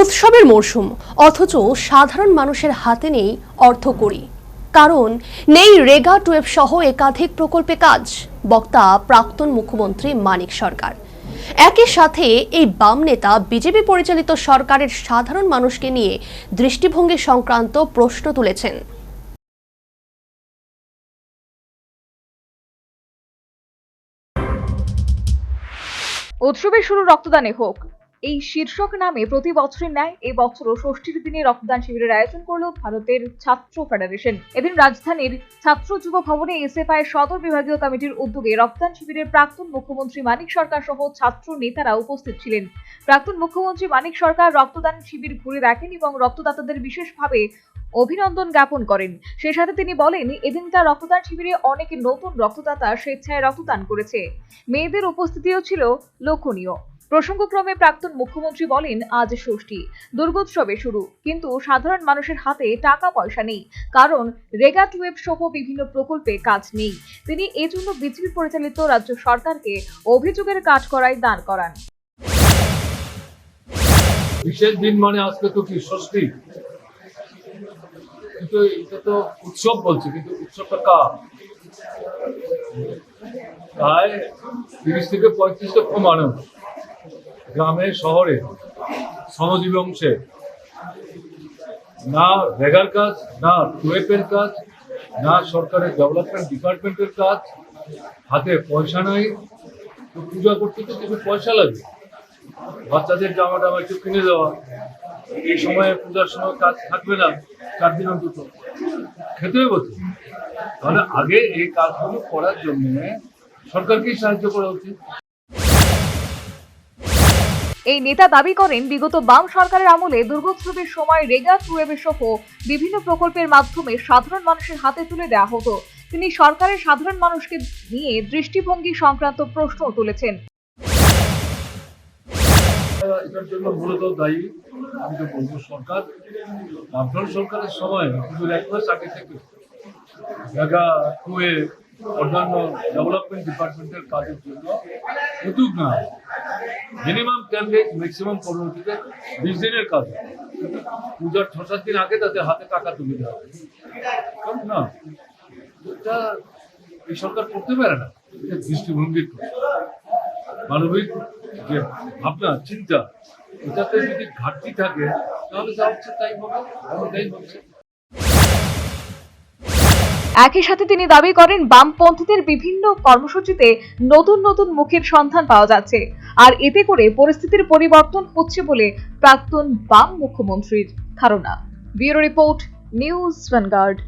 উৎসবের মরশুম, অথচ সাধারণ মানুষের হাতে নেই অর্থকড়ি কারণ নেই রেগা টুয়েব সহ একাধিক প্রকল্পে কাজ, বক্তা প্রাক্তন মুখ্যমন্ত্রী মানিক সরকার। একই সাথে এই বাম নেতা বিজেপি পরিচালিত সরকারের সাধারণ মানুষকে নিয়ে দৃষ্টিভঙ্গি সংক্রান্ত প্রশ্ন তুলেছেন। উৎসবের শুরু রক্তদানে হোক এই শীর্ষক নামে প্রতি বছরের ন্যায় এই বছরও ষষ্ঠীর দিনে রক্তদান শিবিরের আয়োজন করল ভারতের ছাত্র ফেডারেশন। এদিন রাজধানীর ছাত্র যুব ভবনে এসএফআই সদর বিভাগীয় কমিটির উদ্যোগে রক্তদান শিবিরের প্রাক্তন মুখ্যমন্ত্রী মানিক সরকার সহ ছাত্র নেতারা উপস্থিত ছিলেন। প্রাক্তন মুখ্যমন্ত্রী মানিক সরকার রক্তদান শিবির ঘুরে দেখেন এবং রক্তদাতাদের বিশেষভাবে অভিনন্দন জ্ঞাপন করেন। সেই সাথে তিনি বলেন, এদিনকার রক্তদান শিবিরে অনেক নতুন রক্তদাতা স্বেচ্ছায় রক্তদান করেছে। মেয়েদের উপস্থিতিও ছিল লক্ষণীয়। প্রসঙ্গক্রমে প্রাক্তন মুখ্যমন্ত্রী বলেন, আজ ষষ্ঠী। দুর্গোৎসবে শুরু। কিন্তু সাধারণ মানুষের হাতে টাকা পয়সা নেই। কারণ রেগা টুয়েব সহ বিভিন্ন প্রকল্পে কাজ নেই। তিনি এজন্য বিজেপি পরিচালিত রাজ্য সরকারকে অভিযোগের কাজ করায় দান করান। বিশেষ দিন মানে আজকে তো কি ষষ্ঠী? কিন্তু এটা তো উৎসব বলছে, কিন্তু উৎসবটা কা প্রায় তিরিশ থেকে পঁয়ত্রিশ লক্ষ মানুষ গ্রামে শহরে শ্রমজীবী অংশে না রেগার কাজ, না টুয়েপের কাজ, না সরকারের ডেভেলপমেন্ট ডিপার্টমেন্টের কাজ, হাতে পয়সা নাই পূজা করতে তো কিছু পয়সা লাগে। বাচ্চাদের জামা টামা একটু কিনে দেওয়া, এই সময়ে পূজার সময় কাজ থাকবে না, চার দিন অন্তত। খেতে হবে তাহলে আগে এই কাজগুলো করার জন্য সরকারকেই সাহায্য করা উচিত। এই নেতা দাবি করেন, বিগত বাম সরকারের আমলে দুর্গোৎসবের সময় রেগা টুয়েবের সহ বিভিন্ন প্রকল্পের মাধ্যমে সাধারণ মানুষের হাতে তুলে দেওয়া হতো। তিনি সরকারের সাধারণ মানুষকে নিয়ে দৃষ্টিভঙ্গি সংক্রান্ত প্রশ্ন তুলেছেন। এটার জন্য মূলত দায়ী সরকার। সরকারের সময় এক মাস আগে থেকে অন্যান্য ডেভেলপমেন্ট ডিপার্টমেন্টের কাজের জন্য উদ্যোগ মিনিমাম টেন ডেজ ম্যাক্সিমাম পনেরো থেকে বিশ দিনের কাজ। পূজার ছ, সাত দিন আগে তাদের হাতে টাকা তুলে দেওয়া কারণ না? এটা এই সরকার করতে পারে না। এটা দৃষ্টিভঙ্গির। মানবিক যে ভাবনা, চিন্তা, এটাতে যদি ঘাটতি থাকে, তাহলে যা হচ্ছে তাই হবে তাই বলছি একই সাথে তিনি দাবি করেন, বামপন্থীদের বিভিন্ন কর্মসূচিতে নতুন নতুন মুখের সন্ধান পাওয়া যাচ্ছে। আর এতে করে পরিস্থিতির পরিবর্তন হচ্ছে বলে প্রাক্তন বাম মুখ্যমন্ত্রীর ধারণা। Bureau report, news Vanguard.